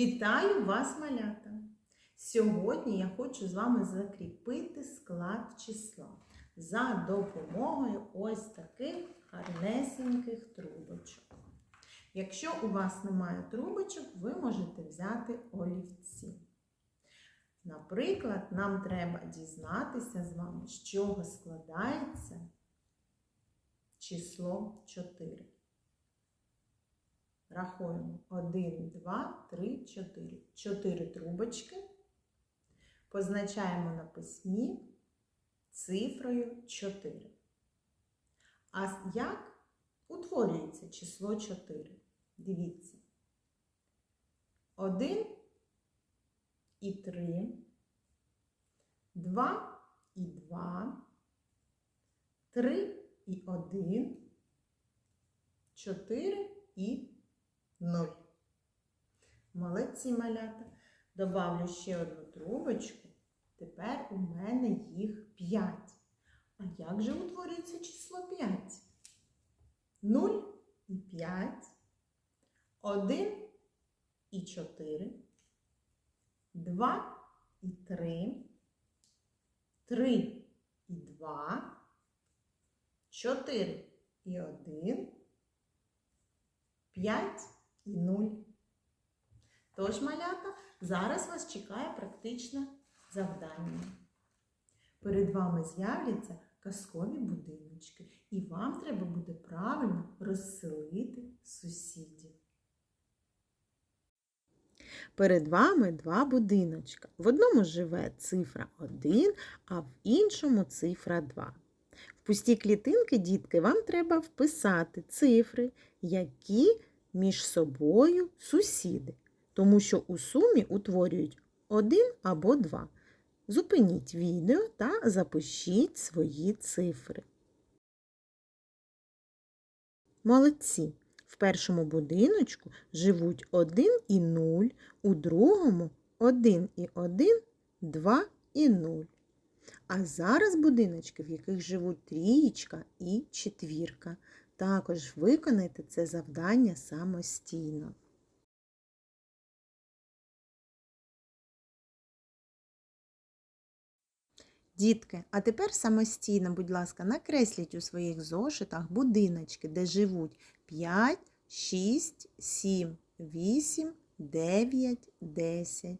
Вітаю вас, малята! Сьогодні я хочу з вами закріпити склад числа за допомогою ось таких гарнесеньких трубочок. Якщо у вас немає трубочок, ви можете взяти олівці. Наприклад, нам треба дізнатися з вами, з чого складається число 4. Рахуємо 1, 2, 3, 4. 4 трубочки. Позначаємо на письмі цифрою 4. А як утворюється число 4? Дивіться. 1 і 3, 2 і 2, 3 і 1, 4 і 0. Молодці малята. Добавлю ще одну трубочку. Тепер у мене їх 5. А як же утворюється число 5? 0 і 5, 1 і 4, 2 і 3, 3 і 2, 4 і 1, 5 і 0. Тож, малята, зараз вас чекає практичне завдання. Перед вами з'являться казкові будиночки, і вам треба буде правильно розселити сусідів. Перед вами два будиночка. В одному живе цифра 1, а в іншому цифра 2. В пусті клітинки, дітки, вам треба вписати цифри, які між собою сусіди, тому що у сумі утворюють один або два. Зупиніть відео та запишіть свої цифри. Молодці! В першому будиночку живуть 1 і 0, у другому 1 і 1, 2 і 0. А зараз будиночки, в яких живуть трієчка і четвірка. Також виконайте це завдання самостійно. Дітки, а тепер самостійно, будь ласка, накресліть у своїх зошитах будиночки, де живуть 5, 6, 7, 8, 9, 10.